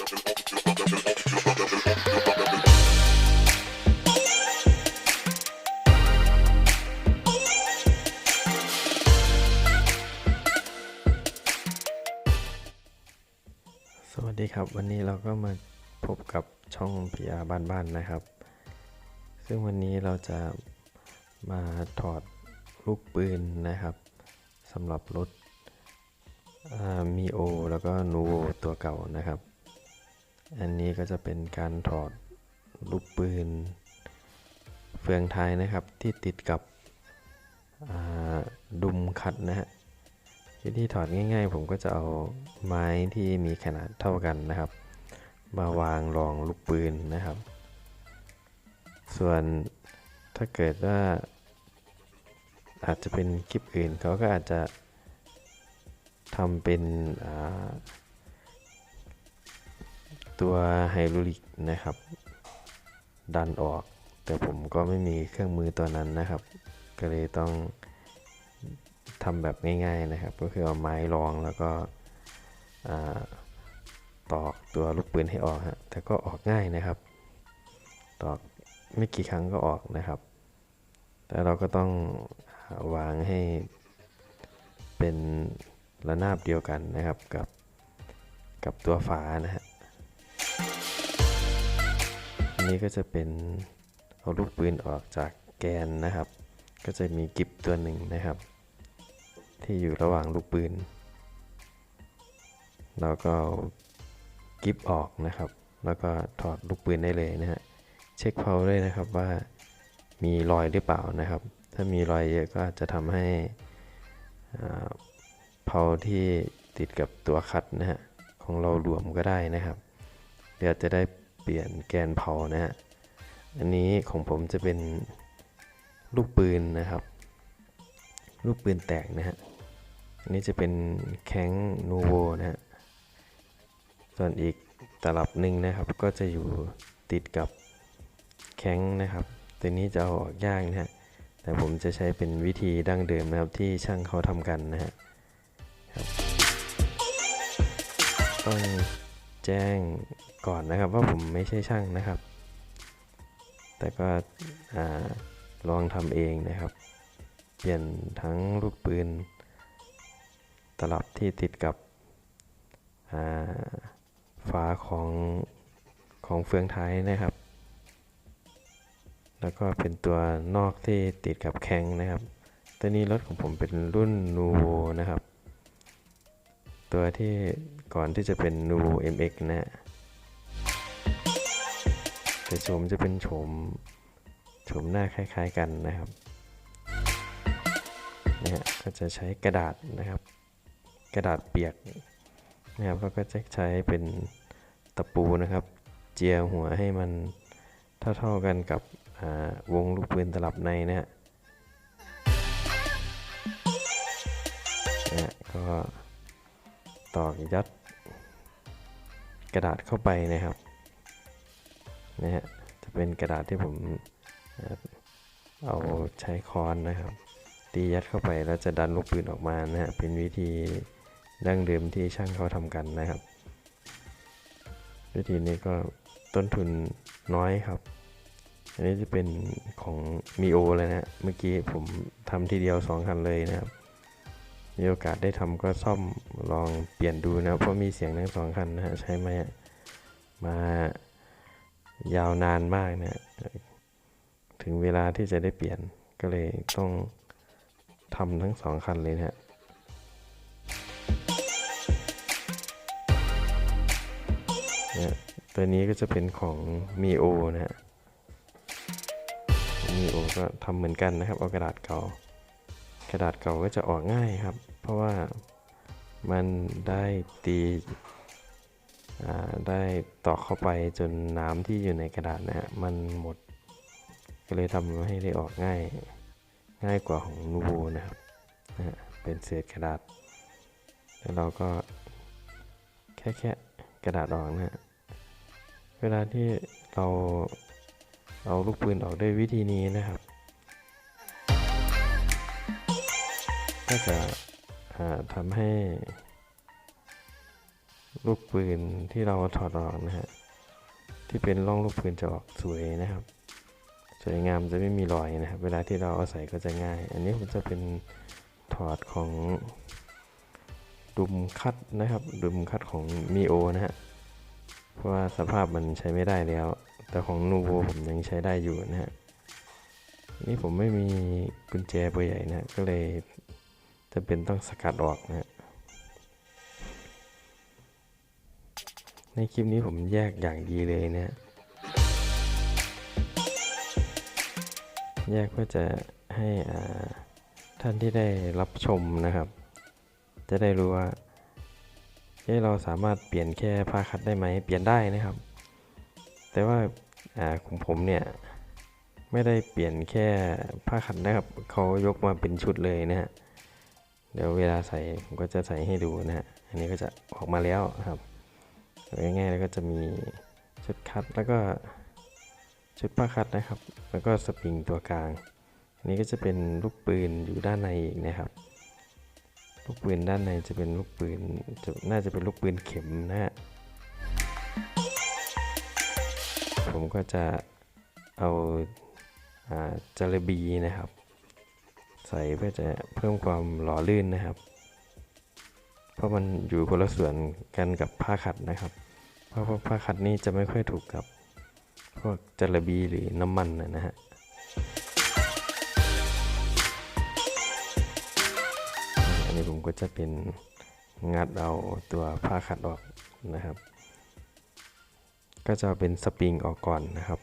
สวัสดีครับ วันนี้เราก็มาพบกับช่องพิยาบ้านบ้านๆนะครับ ซึ่งวันนี้เราจะมาถอดลูกปืนนะครับสำหรับรถมีโอแล้วก็นูโวตัวเก่านะครับ อันนี้ก็จะเป็นการถอดลูกปืน เฟืองท้ายนะครับที่ติดกับดุมขัดนะฮะวิธีถอดง่ายๆ ผมก็จะเอาไม้ที่มีขนาดเท่ากันนะครับ มาวางรองลูกปืนนะครับ ส่วนถ้าเกิดว่าอาจจะเป็นคลิปอื่นเขาก็อาจจะทำเป็นอ่า ตัวไฮดรอลิกนะครับ ดันออก แต่ผมก็ไม่มีเครื่องมือตัวนั้นนะครับ ก็เลยต้องทำแบบง่าย ๆนะครับ ก็คือเอาไม้รองแล้วก็ตอกตัวลูกปืนให้ออกฮะแต่ก็ออกง่ายนะครับ ตอกไม่กี่ครั้งก็ออกนะครับ แต่เราก็ต้องวางให้เป็นระนาบเดียวกันนะครับกับกับตัวฝานะฮะ อันนี้ก็จะเป็นเอาลูกปืนออกจากแกนนะครับ ก็จะมีกิบตัวหนึ่งนะครับ ที่อยู่ระหว่างลูกปืนเราก็เอากิฟออกนะครับ แล้วก็ถอดลูกปืนได้เลยนะฮะ เช็คเพาด้วยนะครับว่ามีรอยหรือเปล่านะครับ ถ้ามีรอยเยอะก็อาจจะทำให้เพาที่ติดกับตัวคัดนะฮะของเราหลวมก็ได้นะครับ เดี๋ยวจะได้ เปลี่ยนแกนเพานะฮะอันนี้ของผมจะเป็นลูกปืนนะครับ ลูกปืนแตกนะฮะอันนี้จะเป็นแข้งนูโวนะฮะส่วนอีกตลับหนึ่งนะครับ ก็จะอยู่ติดกับแข้งนะครับ ตัวนี้จะเอาออกยากนะฮะแต่ผมจะใช้เป็นวิธีดั้งเดิมนะครับที่ช่างเขาทำกันนะฮะครับต้อง จ้งก่อนนะครับว่าผมไม่ใช่ช่างนะครับ แต่ก็ลองทำเองนะครับ เปลี่ยนทั้งลูกปืน ตลับที่ติดกับฝาของของเฟืองท้ายนะครับ แล้วก็เป็นตัวนอกที่ติดกับแข้งนะครับตัวนี้รถของผมเป็นรุ่น n u v o นะครับ ตัวที่ ก่อนที่จะเป็น n u v o MX นะฮะแต่โฉมจะเป็นโฉมโฉมหน้าคล้าย ๆ กันนะครับนะฮะก็จะใช้กระดาษนะครับ กระดาษเปียกนะครับแล้วก็จะใช้เป็นตะปูนะครับ เจียหัวให้มันเท่าๆกันกับวงลูกปืนตลับในนะฮะนะฮะก็ตอกยัด กระดาษเข้าไปนะครับนะฮะจะเป็นกระดาษที่ผมเอาใช้ค้อนนะครับตียัดเข้าไปแล้วจะดันลูกปืนออกมานะฮะเป็นวิธีดั้งเดิมที่ช่างเขาทำกันนะครับ วิธีนี้ก็ต้นทุนน้อยครับ อันนี้จะเป็นของมีโอเลยนะฮะเมื่อกี้ผมทำทีเดียว 2 คันเลยนะครับ มีโอกาสได้ทำก็ซ่อมลองเปลี่ยนดูนะเพราะมีเสียงทั้งสองคันนะฮะใช้มามายาวนานมากนะถึงเวลาที่จะได้เปลี่ยนก็เลยต้องทำทั้งสองคันเลยนะฮะเนี่ยตัวนี้ก็จะเป็นของ m ีโอนะฮะ m ีโอก็ทำเหมือนกันนะครับเอากระดาษเก่ากระดาษเก่าก็จะออกง่ายครับ เพราะว่ามันได้ตีได้ตอกเข้าไปจนน้ำที่อยู่ในกระดาษนะฮะมันหมด ก็เลยทำให้ได้ออกง่ายง่ายกว่าของนูโวนะครับนะเป็นเศษกระดาษ แล้วเราก็แค่แค่กระดาษออกนะฮะเวลาที่เราเอาลูกปืนออกด้วยวิธีนี้นะครับ ก็จะ ทำให้ ลูกปืนที่เราถอดออกนะฮะที่เป็นร่องลูกปืนจะออกสวยนะครับ สวยงามจะไม่มีรอยนะครับ เวลาที่เราเอาใส่ก็จะง่าย อันนี้ผมจะเป็นถอดของดุมคัดนะครับ ดุมคัดของมีโอนะฮะเพราะว่าสภาพมันใช้ไม่ได้แล้ว แต่ของนูโวผมยังใช้ได้อยู่นะฮะนี่ผมไม่มีกุญแจเบอร์ใหญ่นะฮะก็เลย จะเป็นต้องสกัดออกนะฮะในคลิปนี้ผมแยกอย่างดีเลยนะแยกเพื่อจะให้ท่านที่ได้รับชมนะครับ จะได้รู้ว่าเอ๊ะเราสามารถเปลี่ยนแค่ผ้าคัดได้ไหมเปลี่ยนได้นะครับ แต่ว่าอ่าของผมเนี่ยไม่ได้เปลี่ยนแค่ผ้าคัดนะครับเขายกมาเป็นชุดเลยนะฮะ เดี๋ยวเวลาใส่ผมก็จะใส่ให้ดูนะฮะ อันนี้ก็จะออกมาแล้วครับง่ายๆแล้วก็จะมีชุดคัดแล้วก็ชุดผ้าคัดนะครับ แล้วก็สปริงตัวกลาง อันนี้ก็จะเป็นลูกปืนอยู่ด้านในอีกนะครับ ลูกปืนด้านในจะเป็นลูกปืนจะน่าจะเป็นลูกปืนเข็มนะฮะ ผมก็จะเอาอจาระบีนะครับ ใส่เพื่อจะเพิ่มความหล่อลื่นนะครับ เพราะมันอยู่คนละส่วนกันกับผ้าขัดนะครับ เพราะว่าผ้าขัดนี่จะไม่ค่อยถูกกับพวกจาระบีหรือน้ำมันนะฮะอันนี้ผมก็จะเป็นงัดเอาตัวผ้าขัดออกนะครับ ก็จะเป็นสปริงออกก่อนนะครับ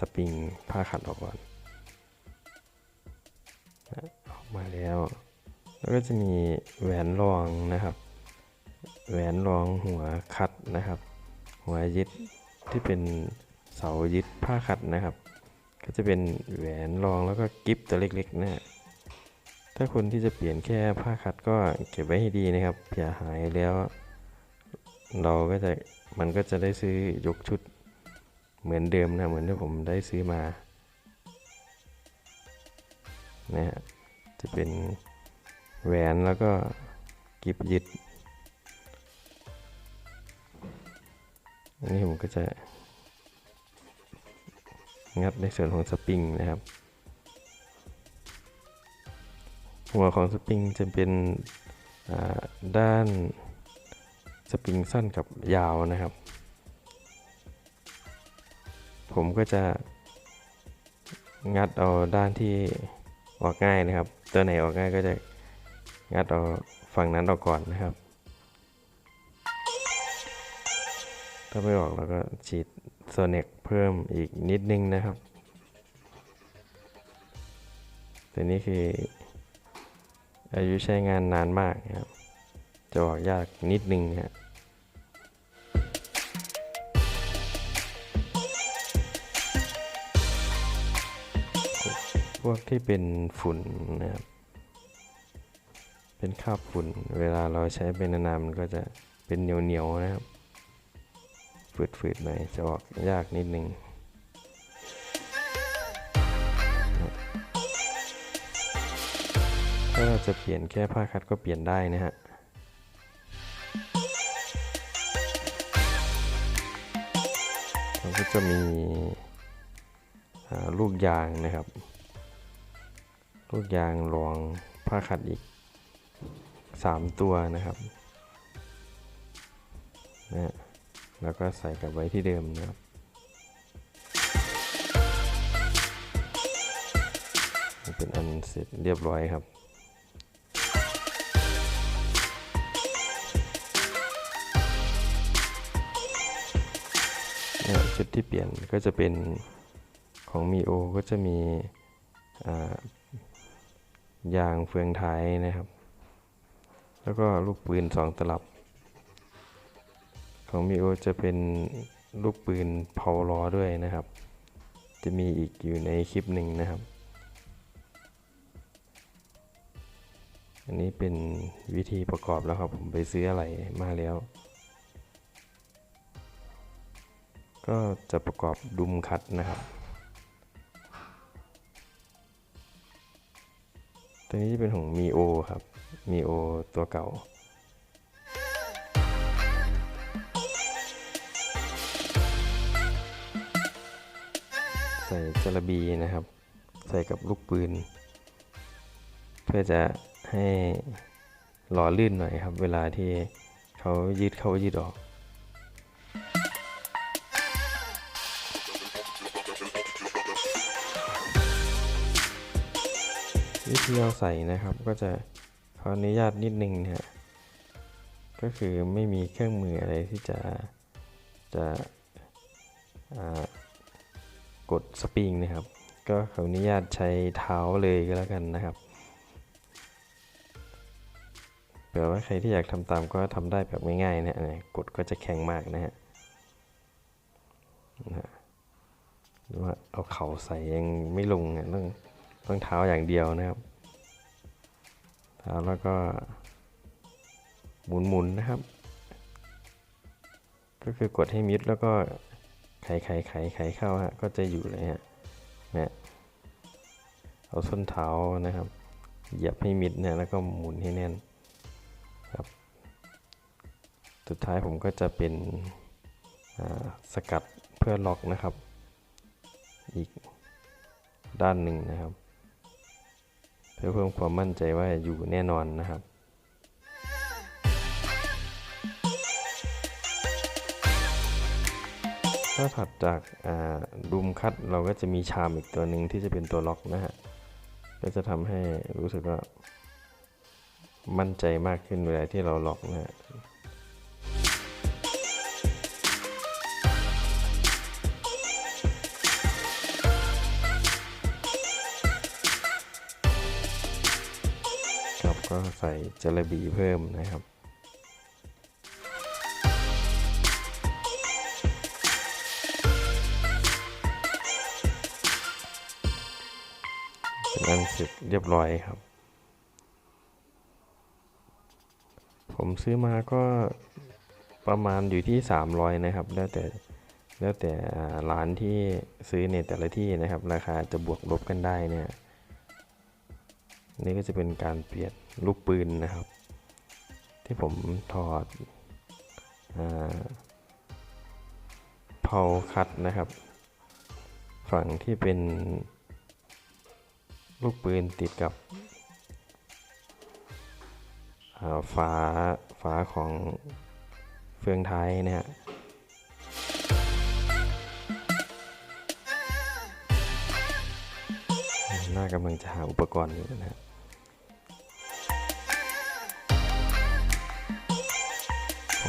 สปริงผ้าขัดออกก่อนออกมาแล้ว แล้วก็จะมีแหวนรองนะครับ แหวนรองหัวคัดนะครับ หัวยึดที่เป็นเสายึดผ้าคัดนะครับ ก็จะเป็นแหวนรองแล้วก็กิฟตัวเล็กๆนะฮะถ้าคนที่จะเปลี่ยนแค่ผ้าคัดก็เก็บไว้ให้ดีนะครับเผื่อหายแล้ว เราก็จะมันก็จะได้ซื้อยกชุด เหมือนเดิมนะเหมือนที่ผมได้ซื้อมานะฮะจะเป็นแหวนแล้วก็กิบยึดอันนี้ผมก็จะ งัดในส่วนของสปริงนะครับ หัวของสปริงจะเป็นด้านสปริงสั้นกับยาวนะครับ ผมก็จะงัดเอาด้านที่ออกง่ายนะครับ ตัวไหนออกง่ายก็จะงัดเอาฝั่งนั้นออกก่อนนะครับ ถ้าไม่ออกเราก็ฉีดโซเน็กเพิ่มอีกนิดนึงนะครับ ตัวนี้คืออายุใช้งานนานมากนะครับ จะออกยากนิดนึงนะครับ พวกที่เป็นฝุ่นนะครับ เป็นคราบฝุ่น เวลาเราใช้เป็นนานๆมันก็จะเป็นเหนียวๆนะครับ ฝืดๆหน่อยจะออกยากนิดนึงถ้าเราจะเปลี่ยนแค่ผ้าคัดก็เปลี่ยนได้นะฮะเราก็จะมีอ่าลูกยางนะครับ ลูกยางรองผ้าขัดอีก 3 ตัวนะครับนะฮะแล้วก็ใส่กลับไว้ที่เดิมนะครับเป็นอันเสร็จเรียบร้อยครับเนี่ยชุดที่เปลี่ยนก็จะเป็นของมีโอก็จะมีอ่า ยางเฟืองท้ายนะครับ แล้วก็ลูกปืนสองตลับ ของมีโอจะเป็นลูกปืนเผาล้อด้วยนะครับ จะมีอีกอยู่ในคลิปหนึ่งนะครับ อันนี้เป็นวิธีประกอบแล้วครับ ผมไปซื้ออะไรมาแล้ว ก็จะประกอบดุมคัดนะครับ ตัวนี้จะเป็นของมีโอครับมีโอตัวเก่าใส่จระบีนะครับ ใส่กับลูกปืน เพื่อจะให้หล่อลื่นหน่อยครับ เวลาที่เขายืดเข้ายืดออก วิธีเอาใส่นะครับก็จะขออนุญาตนิดนึงนะฮะก็คือไม่มีเครื่องมืออะไรที่จะจะกดสปริงนะครับ ก็ขออนุญาตใช้เท้าเลยก็แล้วกันนะครับเผื่อว่าใครที่อยากทำตามก็ทำได้แบบง่ายๆนะฮะเนี่ยกดก็จะแข็งมากนะฮะนะฮะหรือว่าเอาเข่าใส่ยังไม่ลงเนี่ยต้อง ต้องเท้าอย่างเดียวนะครับเท้าแล้วก็หมุนๆนะครับ ก็คือกดให้มิดแล้วก็ไขไขไขไขเข้าฮะก็จะอยู่เลยฮะเนี่ยเอาส้นเท้านะครับเหยียบให้มิดเนี่ยแล้วก็หมุนให้แน่นครับ สุดท้ายผมก็จะเป็นสกัดเพื่อล็อกนะครับ อีกด้านหนึ่งนะครับ พื่อเพิ่มความมั่นใจว่าอยู่แน่นอนนะครับถ้าถัดจากดุมคัดเราก็จะมีชามอีกตัวหนึ่งที่จะเป็นตัวล็อกนะฮะก็จะทำให้รู้สึกว่ามั่นใจมากขึ้นเวลาที่เราล็อกนะฮะ ก็ใส่จระบีเพิ่มนะครับเป็นอันเสร็จเรียบร้อยครับ ผมซื้อมาก็ประมาณอยู่ที่ 300 นะครับ แล้วแต่แล้วแต่ร้านที่ซื้อในแต่ละที่นะครับ ราคาจะบวกลบกันได้เนี่ยนี่ก็จะเป็นการเปลี่ยน ลูกปืนนะครับ ที่ผมถอดเผาคัดนะครับ ฝั่งที่เป็น ลูกปืนติดกับฝาฝาของเฟืองท้ายนะฮะน่ากำลังจะหาอุปกรณ์อยู่นะฮะ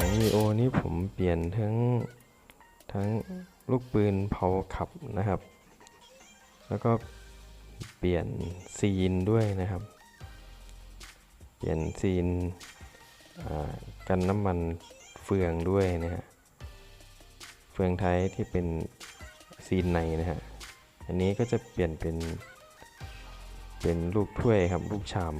ของมีโอนี่ผมเปลี่ยนทั้งทั้งลูกปืนเผาขับนะครับ แล้วก็เปลี่ยนซีนด้วยนะครับ เปลี่ยนซีนกันน้ำมันเฟืองด้วยนะฮะ เฟืองไทยที่เป็นซีนในนะฮะ อันนี้ก็จะเปลี่ยนเป็นเป็นลูกถ้วยครับลูกชาม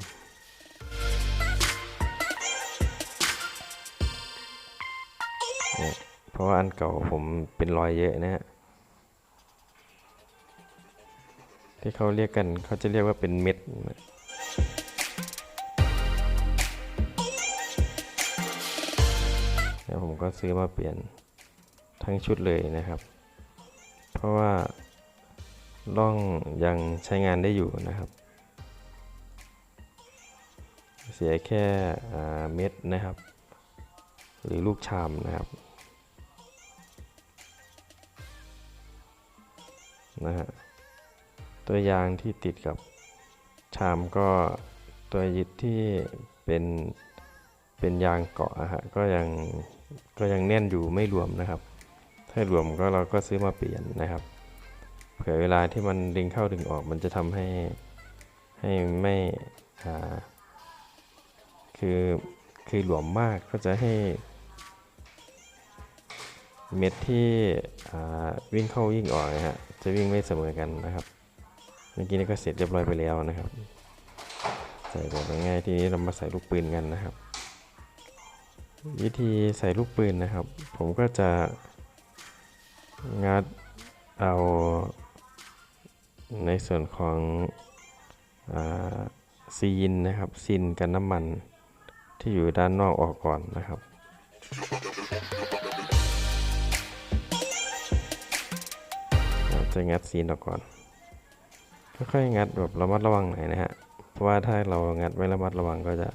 เพราะว่าอันเก่าผมเป็นรอยเยอะนะฮะที่เขาเรียกกันเขาจะเรียกว่าเป็นเม็ดแล้วผมก็ซื้อมาเปลี่ยนทั้งชุดเลยนะครับ เพราะว่าล่องยังใช้งานได้อยู่นะครับ เสียแค่เม็ดนะครับ หรือลูกชามนะครับ นะฮะตัวยางที่ติดกับชามก็ตัวยึดที่เป็นเป็นยางเกาะฮะก็ยังก็ยังแน่นอยู่ไม่รวมนะครับ ถ้ารวมก็เราก็ซื้อมาเปลี่ยนนะครับเผื่อเวลาที่มันดึงเข้าดึงออกมันจะทำให้ให้ไม่คือคือหลวมมากก็จะให้ เม็ดที่วิ่งเข้าวิ่งออกนะฮะจะวิ่งไม่เสมอกันนะครับ เมื่อกี้นี้ก็เสร็จเรียบร้อยไปแล้วนะครับ ใส่แบบง่ายๆทีนี้เรามาใส่ลูกปืนกันนะครับ วิธีใส่ลูกปืนนะครับ ผมก็จะงัดเอาในส่วนของอซีนนะครับซีนกันน้ำมันที่อยู่ด้านนอกออกก่อนนะครับ จะงัดซีนออกก่อนค่อยๆงัดแบบระมัดระวังหน่อยนะฮะเพราะว่าถ้าเรางัดไม่ระมัดระวังก็จะ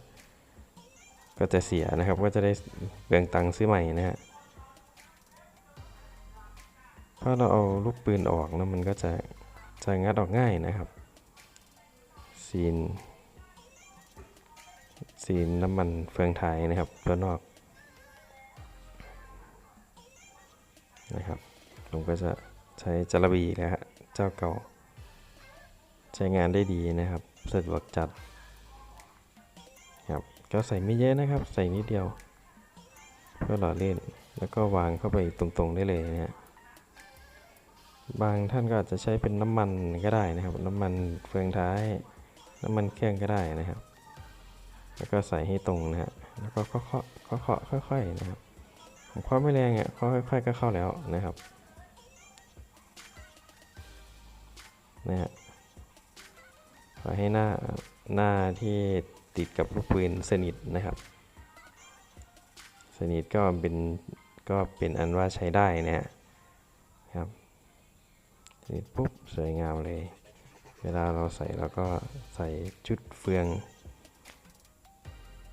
ก็จะเสียนะครับ ก็จะได้เบืองตังค์ซื้อใหม่นะฮะเพราเราเอาลูกปืนออกแล้วมันก็จะจะงัดออกง่ายนะครับซีนซีนน้ำมันเฟืองท้ายนะครับตัวนอกนะครับผมก็จะ ใช้จระบีนะฮะเจ้าเก่า ใช้งานได้ดีนะครับสะดวกจัดครับก็ใส่ไม่เยอะนะครับ ใส่นิดเดียวเพื่อหล่อเล่นแล้วก็วางเข้าไปตรงๆได้เลยนะฮะบางท่านก็อาจจะใช้เป็นน้ำมันก็ได้นะครับ น้ำมันเฟืองท้าย น้ำมันเครื่องก็ได้นะครับ แล้วก็ใส่ให้ตรงนะฮะแล้วก็คาะเคาะเคาะเคาะค่อยๆนะครับผมเคาะไม่แรงอะเคาะค่อยๆก็เข้าแล้วนะครับ นะฮะขอให้หน้าหน้าที่ติดกับลูกปืนสนิทนะครับ สนิทก็เป็นก็เป็นอันว่าใช้ได้นะฮะครับสนิทปุ๊บสวยงามเลย เวลาเราใส่เราก็ใส่จุดเฟือง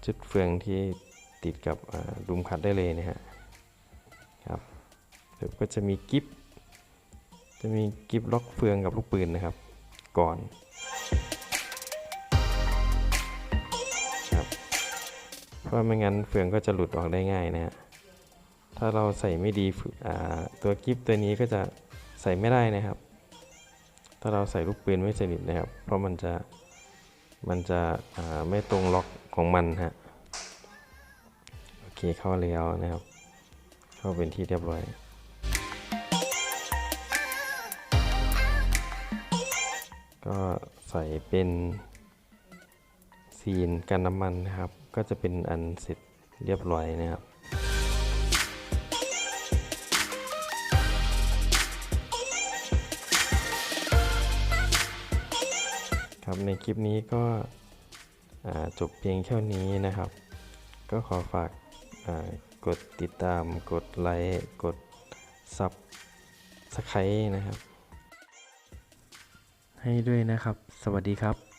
จุดเฟืองที่ติดกับดุมขัดได้เลยนะฮะครับเดี๋ยวก็จะมีกิฟ จะมีกิฟล็อกเฟืองกับลูกปืนนะครับ ก่อนครับเพราะไม่งั้นเฟืองก็จะหลุดออกได้ง่ายนะฮะถ้าเราใส่ไม่ดีตัวกิฟตัวนี้ก็จะใส่ไม่ได้นะครับ ถ้าเราใส่ลูกปืนไม่สนิทนะครับ เพราะมันจะมันจะไม่ตรงล็อกของมันฮะโอเคเข้าแล้วนะครับ เข้าเป็นที่เรียบร้อย ก็ใส่เป็นซีนกันน้ำมันนะครับ ก็จะเป็นอันเสร็จเรียบร้อยนะครับครับในคลิปนี้ก็จบเพียงแค่นี้นะครับ ก็ขอฝากกดติดตามกดไลค์กดซับสไครต์นะครับ ให้ด้วยนะครับ สวัสดีครับ